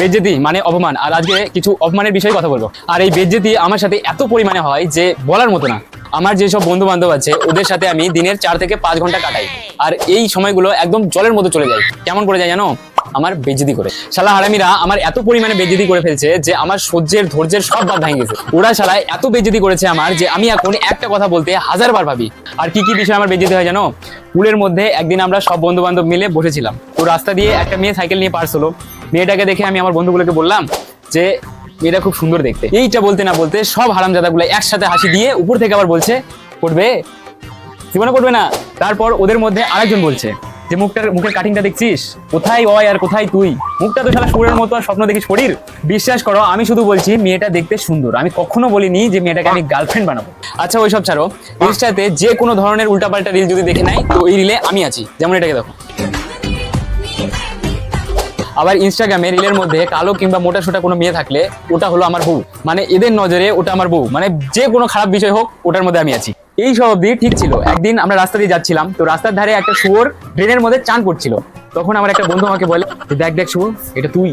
বেজ্জেতি মানে অপমান। আর আজকে কিছু অপমানের বিষয়ে কথা বলব। আর এই বেজ্জেতি আমার সাথে এত পরিমাণে হয় যে বলার মতো না। আমার যেসব বন্ধু বান্ধব আছে, ওদের সাথে আমি দিনের চার থেকে পাঁচ ঘণ্টা কাটাই। আর এই সময়গুলো একদম জলের মতো চলে যায়। কেমন করে যায় জানো? আমার বেজ্জেতি করে। শালা হারামিরা আমার এত পরিমাণে বেজ্জেতি করে ফেলছে যে আমার সহ্যের, ধৈর্যের সব বাদ ভেঙে গেছে। ওরা শালা এত বেজ্জেতি করেছে আমার যে আমি এখন একটা কথা বলতে হাজার বার ভাবি। আর কি কি বিষয় আমার বেজ্জেতি হয় জানো? পুলের মধ্যে একদিন আমরা সব বন্ধু বান্ধব মিলে বসেছিলাম। তো রাস্তা দিয়ে একটা মেয়ে সাইকেল নিয়ে পার্স হলো। মেয়েটাকে দেখে আমি আমার বন্ধুগুলোকে বললাম যে, মেয়েটা খুব সুন্দর দেখতে। এইটা বলতে না বলতে সব হারামজাদাগুলো একসাথে হাসি দিয়ে উপর থেকে আবার বলছে, করবে? জীবনে করবে না। তারপর ওদের মধ্যে আরেকজন বলছে যে মুখটার, মুখের কাটিংটা দেখছিস? কোথায় অয় আর কোথায় তুই? মুখটা তো সারা সুরের মতো আর স্বপ্ন দেখি শরীর। বিশ্বাস করো, আমি শুধু বলছি, মেয়েটা দেখতে সুন্দর। আমি কখনো বলিনি যে মেয়েটাকে আমি গার্লফ্রেন্ড বানাবো। আচ্ছা ওইসব ছাড়ো। ইনস্টাতে যে কোনো ধরনের উল্টাপাল্টা রিল যদি দেখে নাই তো ওই রিলে আমি আছি। যেমন এটাকে দেখো। আবার ইনস্টাগ্রামে রিলের মধ্যে কালো কিংবা মোটা সোটা কোনো মেয়ে থাকলে, ওটা হলো আমার বউ। মানে এদের নজরে ওটা আমার বউ। মানে যে কোনো খারাপ বিষয় হোক, ওটার মধ্যে আমি আছি। এই সব অব্দি ঠিক ছিল। একদিন আমরা রাস্তা দিয়ে যাচ্ছিলাম, তো রাস্তার ধারে একটা শুয়োর ড্রেনের মধ্যে চান করছিল। তখন আমার একটা বন্ধু আমাকে বলে, দেখ দেখ শুয়োর এটা তুই।